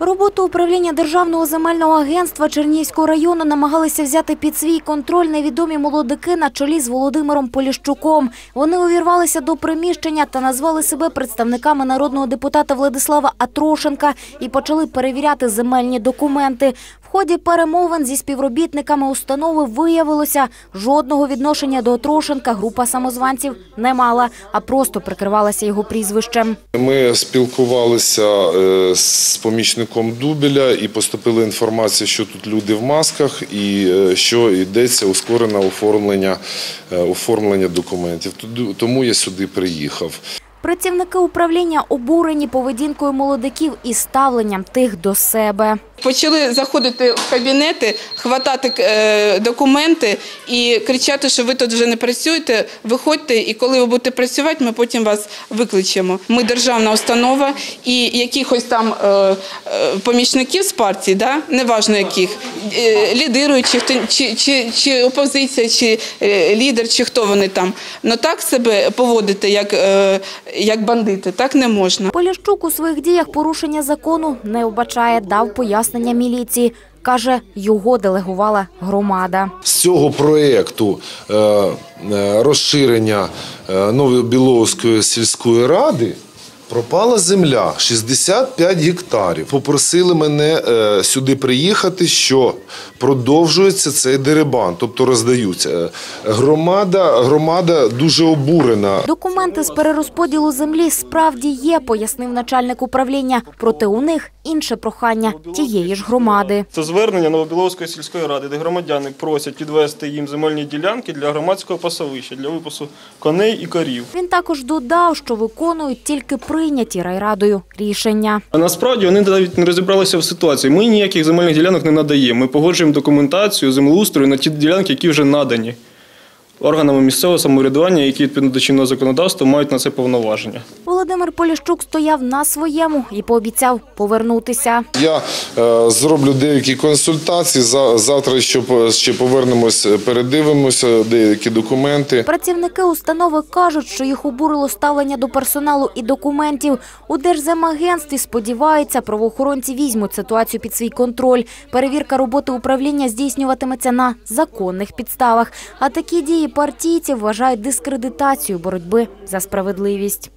Роботу управління Державного земельного агентства Чернігівського району намагалися взяти під свій контроль невідомі молодики на чолі з Володимиром Поліщуком. Вони увірвалися до приміщення та назвали себе представниками народного депутата Владислава Атрошенка і почали перевіряти земельні документи. В ході перемовин зі співробітниками установи виявилося, жодного відношення до Атрошенка група самозванців не мала, а просто прикривалася його прізвищем. Ми спілкувалися е, з помічником Дубеля і поступила інформація, що тут люди в масках і е, що йдеться ускорене оформлення, е, оформлення документів. Тому я сюди приїхав. Працівники управління обурені поведінкою молодиків і ставленням тих до себе. Почали заходити в кабінети, хватати е, документи і кричати, що ви тут вже не працюєте. Виходьте, і коли ви будете працювати, ми потім вас викличемо. Ми державна установа, і якихось там е, е, помічників з партії, да, неважно яких, лідируючих, чи, чи, чи опозиція, чи лідер, чи хто вони там. Ну так себе поводити, як, як бандити, так не можна. Поліщук у своїх діях порушення закону не вбачає, дав пояснення міліції. Каже, його делегувала громада. З цього проєкту е, е, розширення е, Новобіловської сільської ради пропала земля 65 гектарів. Попросили мене сюди приїхати, що продовжується цей дерибан, тобто роздаються. Громада, громада дуже обурена. Документи з перерозподілу землі справді є, пояснив начальник управління. Проте у них інше прохання тієї ж громади. Це звернення Новобіловської сільської ради, де громадяни просять відвести їм земельні ділянки для громадського пасовища, для випасу коней і корів. Він також додав, що виконують тільки прийняті райрадою рішення. А насправді вони навіть не розібралися в ситуації. Ми ніяких земельних ділянок не надаємо. Ми погоджуємо документацію землеустрою на ті ділянки, які вже надані органами місцевого самоврядування, які відповідно до чинного законодавства мають на це повноваження. Володимир Поліщук стояв на своєму і пообіцяв повернутися. Я е, зроблю деякі консультації. За- Завтра ще, ще повернемось, е, передивимося деякі документи. Працівники установи кажуть, що їх обурило ставлення до персоналу і документів. У Держземагентстві сподіваються, правоохоронці візьмуть ситуацію під свій контроль. Перевірка роботи управління здійснюватиметься на законних підставах. А такі дії партійців вважають дискредитацією боротьби за справедливість.